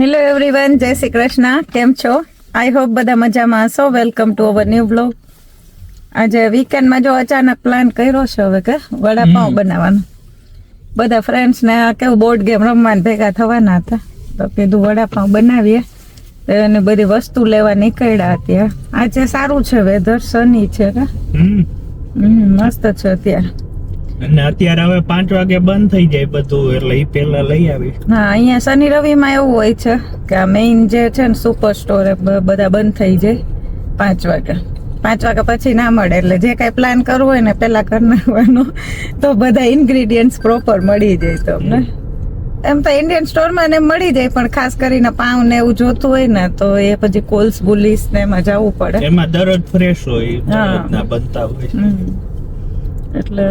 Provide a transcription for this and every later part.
Hello everyone જય શ્રી કૃષ્ણ કેમ છો આઈ હોપ બધા મજામાં હશો. Welcome to our new blog આજે વીકેન્ડમાં જો અચાનક પ્લાન કર્યો છે હવે કે વડાપાઉં બનાવવાનો. બધા ફ્રેન્ડ્સને આ કેવું બોર્ડ ગેમ રમવાને ભેગા થવાના હતા. તો કીધું વડાપાઉં બનાવીએ. તો એને બધી વસ્તુ લેવા નીકળ્યા હતા આજે સારું છે વેધર સની છે કે? હમ. હમ મસ્ત છે અત્યારે. અને અત્યારે હવે પાંચ વાગે બંધ થઈ જાય બધું એટલે એ પેલા લઈ આવી હા અહીંયા શનિ રવિમાં એવું હોય છે કે આ મેઇન જે છે ને સુપર સ્ટોર બધા બંધ થઈ જાય પાંચ વાગે. પાંચ વાગ્યા પછી ના મળે એટલે જે કાંઈ પ્લાન કરવું હોય ને પેલા કરી નાખવાનું તો બધા ઇન્ગ્રીડિયન્ટ્સ પ્રોપર મળી જાય તમને. એમ તો ઇન્ડિયન સ્ટોરમાં ને મળી જાય પણ ખાસ કરીને પાઉં ને એવું જોતું હોય ને તો એ પછી કોલ્સ બુલીસ ને એમાં જવું પડે. એમાં દરરોજ ફ્રેશ હોય બનતા હોય. એટલે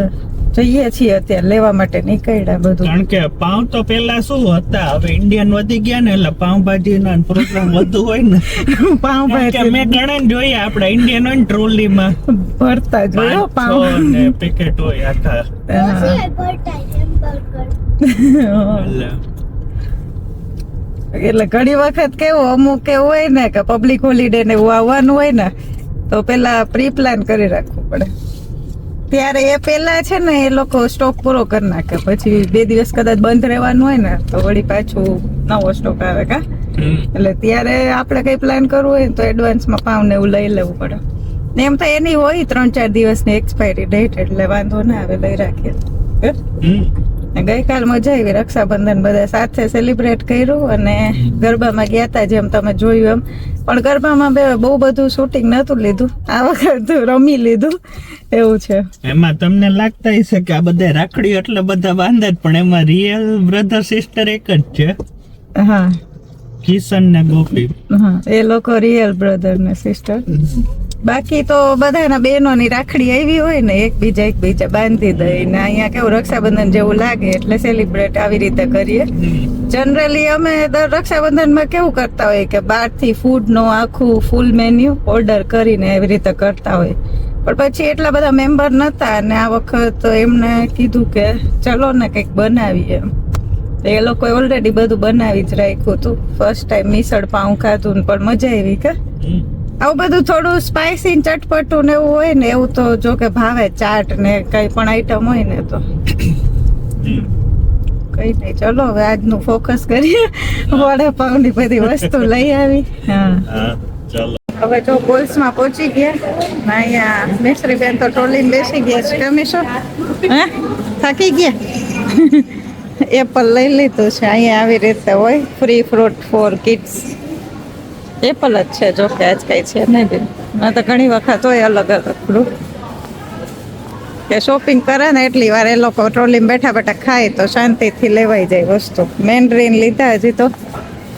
જઈએ છીએ અત્યારે લેવા માટે નીકળ્યા બધું. કારણ કે પાઉં તો પેલા શું હતા? હવે ઇન્ડિયન વધી ગયા ને એટલે પાઉંભાજી ના પ્રોગ્રામ વધુ હોય ને. પાઉંભાજી. મેં ઘણા ને જોઈએ આપડે ઇન્ડિયન હોય ને ટ્રોલીમાં ભરતા જોયો પાઉં. ને પેકેટ હોય આખા. એટલે એટલે ઘણી વખત કેવું અમુક એવું હોય ને કે પબ્લિક હોલિડે ને એવું આવવાનું હોય ને તો પેલા પ્રી પ્લાન કરી રાખવું પડે. ત્યારે એ પેલા છે ને એ લોકો સ્ટોક પૂરો કરી નાખે. પછી બે દિવસ કદાચ બંધ રહેવાનું હોય ને તો વળી પાછું નવો સ્ટોક આવે કા? એટલે ત્યારે આપણે કઈ પ્લાન કરવું હોય ને તો એડવાન્સમાં પાઉં ને એવું લઈ લેવું પડે. ને એમ તો એની હોય ત્રણ ચાર દિવસની એક્સપાયરી ડેટ એટલે વાંધો ના આવે લઈ રાખીએ. ગઈકાલ મજા આવી રક્ષાબંધન બધા સાથે સેલિબ્રેટ કર્યું અને ગરબામાં ગયા હતા જેમ તમે જોયું એમ. પણ ગરબામાં બે બહુ બધું શૂટિંગ નતું લીધું. આ વખત રમી લીધું. એવું છે. એમાં તમને લાગતા હશે કે આ બધા રાખડી એટલે બધા બાંધે જ પણ એમાં રિયલ બ્રધર સિસ્ટર એક જ છે. હા. કિશન ને ગોપી. હા એ લોકો રિયલ બ્રધર ને સિસ્ટર બાકી તો બધાના બહેનોની રાખડી આવી હોય ને, એકબીજા એકબીજા બાંધી દઈ ને, અહીંયા કેવું રક્ષાબંધન જેવું લાગે એટલે સેલિબ્રેટ આવી રીતે કરીએ. જનરલી અમે દર રક્ષાબંધનમાં કેવું કરતા હોય કે બહારથી ફૂડનો આખું ફૂલ મેન્યુ ઓર્ડર કરીને એવી રીતે કરતા હોય પણ પછી એટલા બધા મેમ્બર નતા અને આ વખત એમને કીધું કે ચલો ને કંઈક બનાવીએ એમ. એ લોકોએ ઓલરેડી બધું બનાવી જ રાખ્યું હતું. ફર્સ્ટ ટાઈમ મિસળ પાઉં ખાધું પણ મજા આવી કે. આવું બધું થોડું સ્પાઇસી ચટપટું ને એવું હોય ને એવું તો જો કે ભાવે ચાટ ને કઈ પણ આઈટમ હોય ને તો. કઈ નહીં, ચલો હવે આજનું ફોકસ કરીએ. વડાપાઉંની બધી વસ્તુ લઈ આવી. હા. હવે જો બોલ્સમાં પહોંચી ગયા. ના અહીંયા મિસ્ત્રી બેન તો ટ્રોલીમાં બેસી ગયા છે. તમે શું થાકી ગયા? એપલ લઈ લીધું છે. અહીંયા આવી રીતે હોય. Free fruit for kids apple જ છે, જો કે આજ કઈ છે નહીં બેન. મેં તો ઘણી વખત હોય અલગ અલગ ફ્રૂટ કે શોપિંગ કરે ને એટલી વાર એ લોકો ટ્રોલીમાં બેઠા બેઠા ખાય તો શાંતિથી લેવાઈ જાય વસ્તુ. મેન્ડરીન લીધા હજી તો.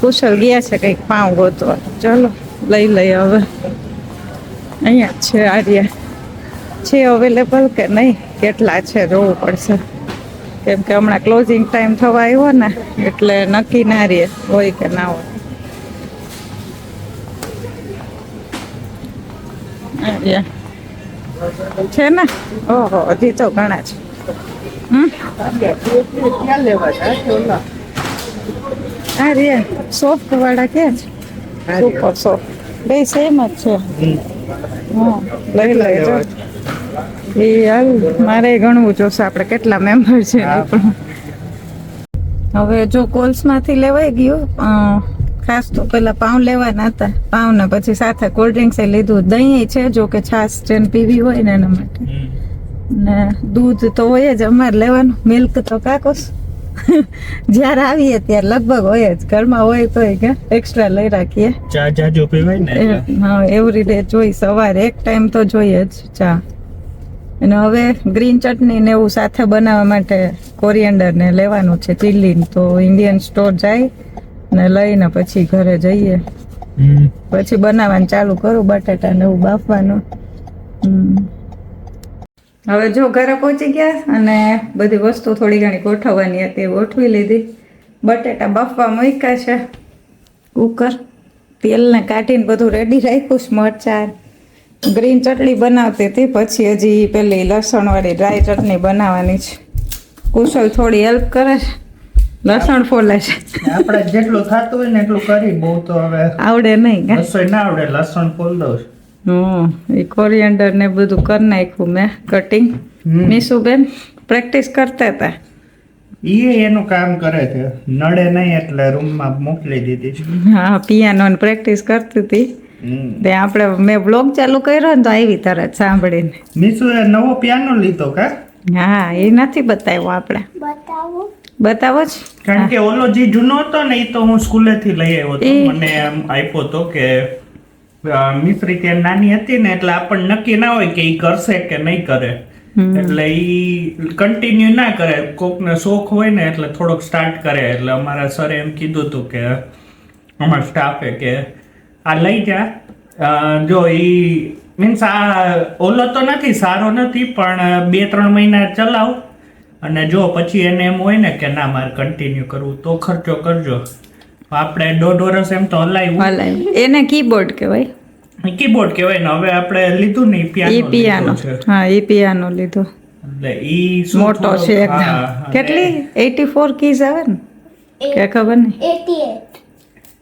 કુશલ ગયા છે કંઈક પાઉં ગોતવા. ચલો, લઈ લઈએ હવે. અહીંયા છે આર્યા. છે અવેલેબલ કે નહીં? કેટલા છે જોવું પડશે. કેમ કે હમણાં ક્લોઝિંગ ટાઈમ થવા આવ્યો ને, એટલે નક્કી ના રહીએ, હોય કે ના હોય. આર્યા છે ને? ઓહો હજી તો ઘણા છે. આ રે સોફ્ટ વાળા ક્યાં છે સુપર સોફ્ટ બે સેમ જ છે. હા. લઈ લઈ એ હાલ મારે ગણવું જોશે આપણે કેટલા મેમ્બર છે હવે જો કોલ્સમાંથી લેવાઈ ગયું ખાસ તો પેલા પાઉં લેવાના હતા. પાઉં ને પછી સાથે કોલ્ડ ડ્રિંક્સ એ લીધું. દહીં છે જો કે છાશ જેને પીવી હોય ને એના માટે. ને દૂધ તો હોય જ અમારે લેવાનું. મિલ્ક તો કાકોસ જ્યારે આવીએ ત્યારે લગભગ હોય જ. ઘરમાં હોય કે એક્સ્ટ્રા લઈ રાખીએ. ચા જાજો પીવાય ને હા એવરી ડે જોઈ સવારે. એક ટાઈમ તો જોઈએ જ ચા. અને હવે ગ્રીન ચટણી ને એવું સાથે બનાવવા માટે કોરિએન્ડર ને લેવાનું છે. ચીલી તો ઇન્ડિયન સ્ટોર જાય. ને લઈને પછી ઘરે જઈએ. પછી બનાવવાનું ચાલુ કરું બટાટા ને એવું બાફવાનું. હવે જો ઘરે પહોંચી ગયા અને બધી વસ્તુ થોડી ઘણી ગોઠવવાની હતી ગોઠવી લીધી. બટેટા બાફવા મૂક્યા છે. કુકર તેલને કાઢીને બધું રેડી રાખ્યું છે મરચાં ગ્રીન ચટણી બનાવતી હતી. પછી હજી પેલી લસણવાળી ડ્રાય ચટણી બનાવવાની છે. કુશલ થોડી હેલ્પ કરે છે. લસણ ફોલે છે. આપણે જેટલું થતું હોય ને એટલું કરી બહુ તો હવે આવડે નહીં કે? રસોઈ ના આવડે લસણ ફોલ દઉં છું. હમ એ કોરિયન્ડર ને બધું કરી નાખ્યું મેં કટિંગ હમ. મીસુબેન પ્રેક્ટિસ કરતા હતા? એ એનું કામ કરે છે. નડે નહીં એટલે રૂમમાં મોકલી દીધી છે. હા પિયાનો પ્રેક્ટિસ કરતી હતી. તે આપણે મેં બ્લોગ ચાલુ કર્યો ને તો આવી તરત સાંભળીને. મીસુએ નવો પિયાનો લીધો કા? હા એ નથી બતાવ્યો આપણે. બતાવો. બતાવો જ. કારણ કે ઓલો જે જૂનો હતો ને એ તો હું સ્કૂલેથી લઈ આવ્યો હતો. મને એમ આપ્યો હતો કે મિસ્ત્રી મિશ્રી ત્યાં નાની હતી ને એટલે આપણને નક્કી ના હોય કે ઈ કરશે કે નહીં કરે. એટલે એ કન્ટિન્યુ ના કરે. કોકને શોખ હોય ને એટલે થોડોક સ્ટાર્ટ કરે. એટલે અમારા સરે એમ કીધું હતું કે અમારા સ્ટાફે કે આ લઈ જા. જો ઈ મીન્સ આ ઓલો તો નથી સારો નથી પણ બે ત્રણ મહિના ચલાવ. અને જો પછી એને એમ હોય ને કે ના મારે કન્ટિન્યુ કરવું તો ખર્ચો કરજો. આપણે દોઢ વર્ષ એમ તો હલાવ્યું. હલાય એને કીબોર્ડ કહેવાય. કીબોર્ડ કહેવાય ને હવે આપણે લીધું ને ઈ પિયાનો પિયાનો હા ઈ પિયાનો લીધો. એટલે ઈ મોટો છે એકદમ કેટલી? એટી ફોર કીઝ આવે ને? કે ખબર નહીં? Eighty eight.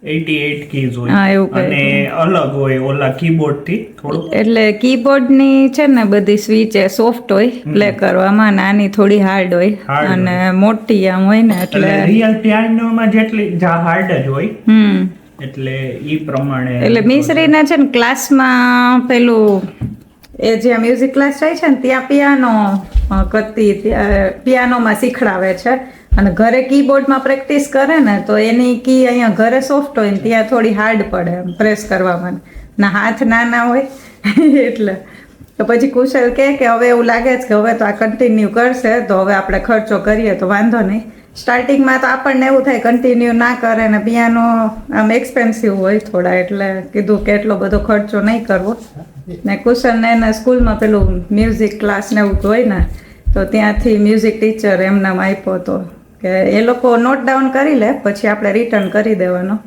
88 કીઝ હોય. અને અલગ હોય ઓલા કીબોર્ડથી થોડું. એટલે કીબોર્ડની છે ને બધી સ્વિચ એ સોફ્ટ હોય પ્લે કરવામાં નાની થોડી હાર્ડ હોય. અને મોટી આમ હોય ને એટલે રિયલ પિયાનો માં જેટલી જા હાર્ડ જ હોય. હમ. એટલે ઈ પ્રમાણે એટલે મિશ્રીને છે ને ક્લાસમાં પેલું એ જ્યાં મ્યુઝિક ક્લાસ જાય છે ને ત્યાં પિયાનો કરતી પિયાનોમાં શીખડાવે છે. અને ઘરે કીબોર્ડમાં પ્રેક્ટિસ કરે ને, તો એની કી અહીંયા ઘરે સોફ્ટ હોય ને, ત્યાં થોડી હાર્ડ પડે એમ પ્રેસ કરવામાં ના હાથ નાના હોય, એટલે. તો પછી કુશલ કહે કે હવે એવું લાગે છે કે હવે તો આ કન્ટિન્યુ કરશે, તો હવે આપણે ખર્ચો કરીએ, તો વાંધો નહીં. સ્ટાર્ટિંગમાં તો આપણને એવું થાય કન્ટિન્યુ ના કરે ને પિયાનો આમ એક્સપેન્સિવ હોય થોડા, એટલે કીધું કે એટલો બધો ખર્ચો નહીં કરવો. ને કુશલને એના સ્કૂલમાં પેલું મ્યુઝિક ક્લાસ ને એવું હોય ને, તો ત્યાંથી મ્યુઝિક ટીચર એમનામ આપ્યો હતો કે એ લોકો નોટ ડાઉન કરી લે પછી આપણે રિટર્ન કરી દેવાનો.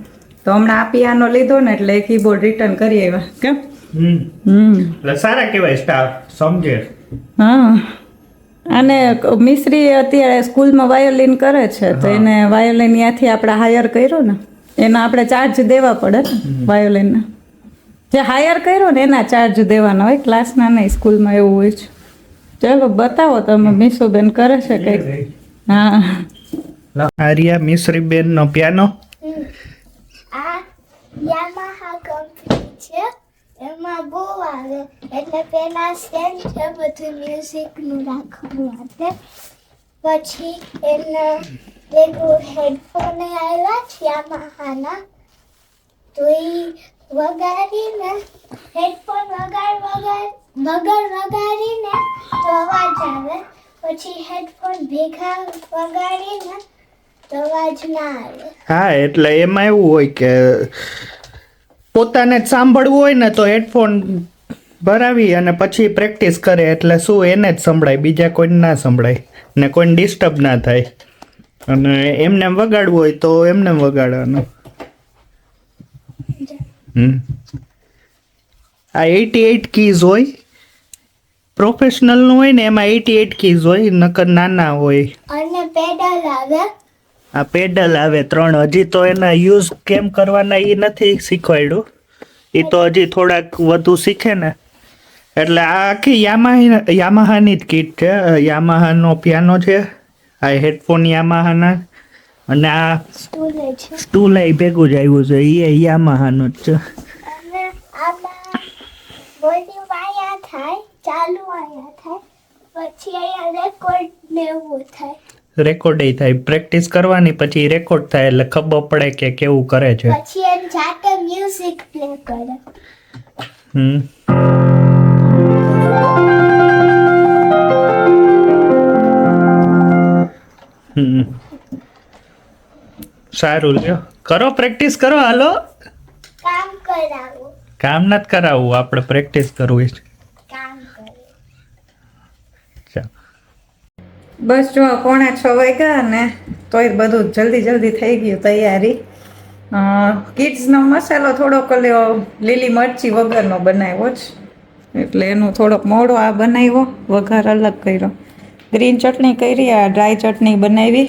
તો હમણાં આ પિયાનો લીધો ને એટલે કીબોર્ડ રિટર્ન કરી આવ્યા. કેમ? હમ. હમ. સારા કહેવાય સ્ટાફ સમજે. હા. અને મિસ્ત્રી અત્યારે સ્કૂલમાં વાયોલિન કરે છે તો એને વાયોલિન ત્યાંથી આપણે હાયર કર્યો ને એના આપણે ચાર્જ દેવા પડે ને વાયોલિનના જે હાયર કર્યો ને એના ચાર્જ દેવાના હોય ક્લાસના નહીં સ્કૂલમાં એવું હોય છે. ચાલો બતાવો તમે મીસુબેન કરે છે કંઈક? હા. આર્યા મિશ્રી બેન નો પિયાનો આ યામાહા કંપની છે. એમાં બહુ આવે. એટલે પેલા સ્ટેન્ડ છે બધું મ્યુઝિકનું રાખવા માટે. પછી એના ભેગું હેડફોન આવ્યા છે યામાહાના તો એ વગાડીને હેડફોન વગાડ વગાડ વગર વગાડીને તો અવાજ આવે. પછી હેડફોન ભેગા વગાડીને હા એટલે એમાં એવું હોય કે પોતાને જ સાંભળવું હોય ને તો હેડફોન ભરાવી અને પછી પ્રેક્ટિસ કરે એટલે શું એને જ સંભળાય બીજા કોઈને ના સંભળાય ને કોઈને ડિસ્ટર્બ ના થાય. અને એમને વગાડવું હોય તો એમને વગાડવાનું. હમ. આ એટી એટ કીઝ હોય પ્રોફેશનલનું હોય ને એમાં એટી એટ કીઝ હોય નકર નાના હોય. અને પેડલ આવે. આ પેડલ આવે ત્રણ. હજી તો એના યુઝ કેમ કરવાના એ નથી શીખવાડ્યું એ તો હજી થોડાક વધુ શીખે ને. એટલે આ આખી યામાહા યામાહાની જ કીટ છે. યામાહાનો પિયાનો છે. આ હેડફોન યામાહાના અને આ સ્ટૂલે એ ભેગું જ આવ્યું છે. એ યામાહાનું જ છે. ચાલુ આયા થાય. પછી અહીંયા રેકોર્ડ ને એવું થાય. રેકોર્ડ થાય. પ્રેક્ટિસ કરવાની પછી રેકોર્ડ થાય એટલે ખબર પડે કે કેવું કરે છે. પછી એમ જાતે મ્યુઝિક પ્લે કરે. હમ. સારું લ્યો. કરો પ્રેક્ટિસ કરો હાલો. કામ કરાવું. કામ નથી કરાવવું આપણે પ્રેક્ટિસ કરવી છે કામ કરે ચાલો બસ જો, પોણા છ વાગ્યા ને તોય બધું જલ્દી જલ્દી થઈ ગયું તૈયારી. કિડ્સનો મસાલો થોડોક લ્યો લીલી મરચી વગરનો બનાવ્યો જ. એટલે એનું થોડોક મોડો આ બનાવ્યો, વઘાર અલગ કર્યો. ગ્રીન ચટણી કરી, આ ડ્રાય ચટણી બનાવી.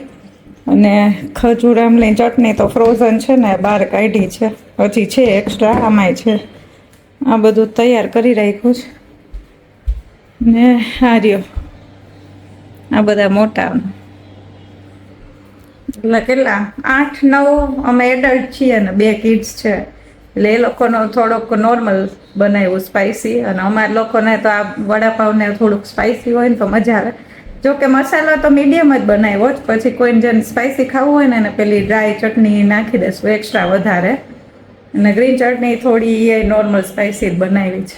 અને ખજૂર આમલી ચટણી તો ફ્રોઝન છે ને, બહાર કાઢી છે. હજી છે એક્સ્ટ્રા આમાંય છે. આ બધું તૈયાર કરી રાખ્યું છે. ને આ રહ્યો. આ બધા મોટા. એટલે કેટલા? આઠ, નવ, અમે એડલ્ટ છીએ ને બે કિડ્સ છે. એટલે એ લોકોનો થોડોક નોર્મલ બનાવ્યું સ્પાઇસી અને અમારા લોકોને તો આ વડાપાવને થોડુંક સ્પાઇસી હોય ને તો મજા આવે. જો કે મસાલો તો મીડિયમ જ બનાવ્યો જ, પછી કોઈને જેને સ્પાઇસી ખાવું હોય ને એને પેલી ડ્રાય ચટણી નાખી દેશું એક્સ્ટ્રા વધારે. અને ગ્રીન ચટણી થોડી એ નોર્મલ સ્પાઇસી જ બનાવી છે.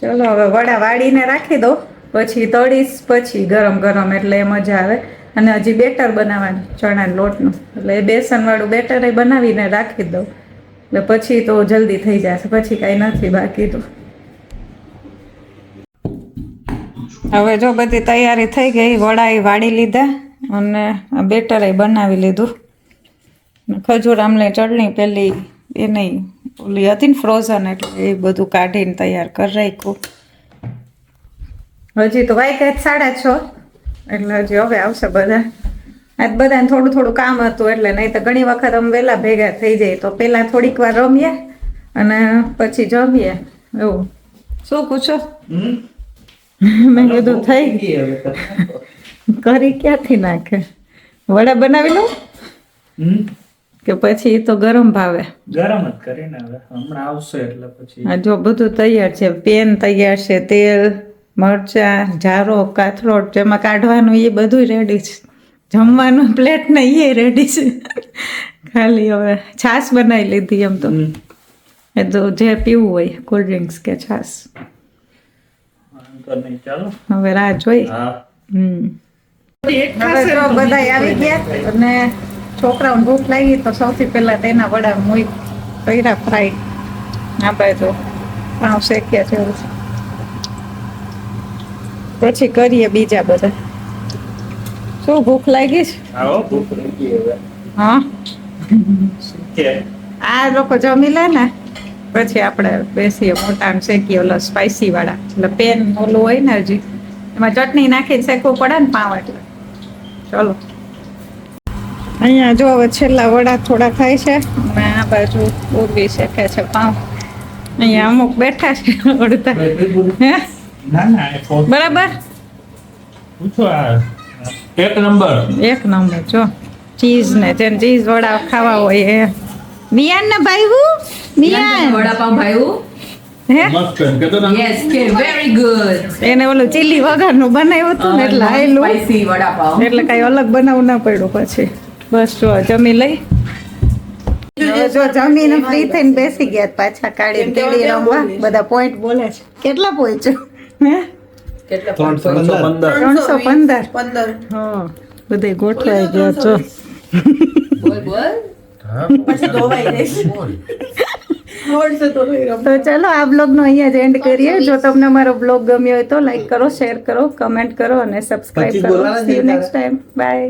ચલો હવે વડા વાળીને રાખી દો પછી તળીશ, પછી ગરમ ગરમ એટલે એ મજા આવે. અને હજી બેટર બનાવવાનું, ચણાના લોટનું. એટલે એ બેસનવાળું બેટર એ બનાવીને રાખી દઉં. એટલે પછી તો જલ્દી થઈ જશે, પછી કાંઈ નથી બાકી તો. હવે જો બધી તૈયારી થઈ ગઈ વડા એ વાળી લીધા અને બેટર બેટરે બનાવી લીધું. ખજૂર, આમલે, ચટણી પેલી એની ઓલી હતી ને ફ્રોઝન એટલે એ બધું કાઢીને તૈયાર કરી રાખ્યું. હજી તો વાગ્યા જ સાડા છ. એટલે હજી હવે આવશે બધા. આજ બધાને થોડું થોડું કામ હતું એટલે નહીં તો ઘણી વખત અમે વહેલા ભેગા થઈ જાય. તો પહેલાં થોડીક વાર રમીએ અને પછી જમીએ. એવું. શું પૂછો? મેં કીધું થઈ કરી ક્યાંથી નાખે? વડા બનાવી લઉં? કે પછી એ તો ગરમ ભાવે? ગરમ જ કરીને હવે. હમણાં આવશે એટલે પછી. આ જો બધું તૈયાર છે. પેન તૈયાર છે તેલ મરચાં જારો કાથરોટ જેમાં કાઢવાનું એ બધું રેડી છે. જમવાનું પ્લેટ ને એ રેડી છે. ખાલી હવે છાશ બનાવી લીધી એમ તો. એ તો જે પીવું હોય કોલ્ડ ડ્રિંક્સ કે છાશ. વાંધો નહીં ચાલો. હવે રાહ જોઈ. હમ. બધા આવી ગયા અને છોકરાઓને ભૂખ લાગી તો સૌથી પહેલા તેના વડા મોઈ કર્યા ફ્રાય આપણે તો પાઉં શેક્યા જેવું છે. પછી કરીએ બીજા બધા. શું ભૂખ લાગી છે? હા આ લોકો જમી લે ને પછી આપણે બેસીએ મોટા શેકીએ ઓલા સ્પાઈસી વાળા. એટલે પેન ઓલું હોય ને હજી એમાં ચટણી નાખીને શેકવું પડે ને પાવ એટલે. ચલો. અહીંયા જો હવે છેલ્લા વડા થોડા થાય છે અને આ બાજુ ઉગી શેકે છે પાવ. અહીંયા અમુક બેઠા છે અડધા હે? ના ના એ ફોન બરાબર? પૂછો આ. એક નંબર. એક નંબર જો. ચીઝ ને જેને ચીઝ વડા ખાવા હોય એ. મિયાન ને ભાઈ હે? મસ્ત કે તો યસ કે વેરી ગુડ એને ઓલું ચીલી વગરનું બનાવ્યું હતું ને એટલે આયલું. સ્પાઈસી એટલે કઈ અલગ બનાવવું ના પડ્યું પછી. બસ જો જમી લઈ. જો જમીને ફ્રી થઈને બેસી ગયા પાછા કાઢીને તેડી રમવા. બધા પોઈન્ટ બોલે છે. કેટલા પહોંચ્યો હે? ત્રણસો પંદર. ત્રણસો પંદર. હા બધે ગોઠવાઈ ગયા જો બોલ બોલ. તો ચલો આ બ્લોગનો અહીંયા જ એન્ડ કરીએ. જો તમને મારો બ્લોગ ગમ્યો હોય તો લાઈક કરો શેર કરો કમેન્ટ કરો અને સબસ્ક્રાઇબ કરો. See you next time bye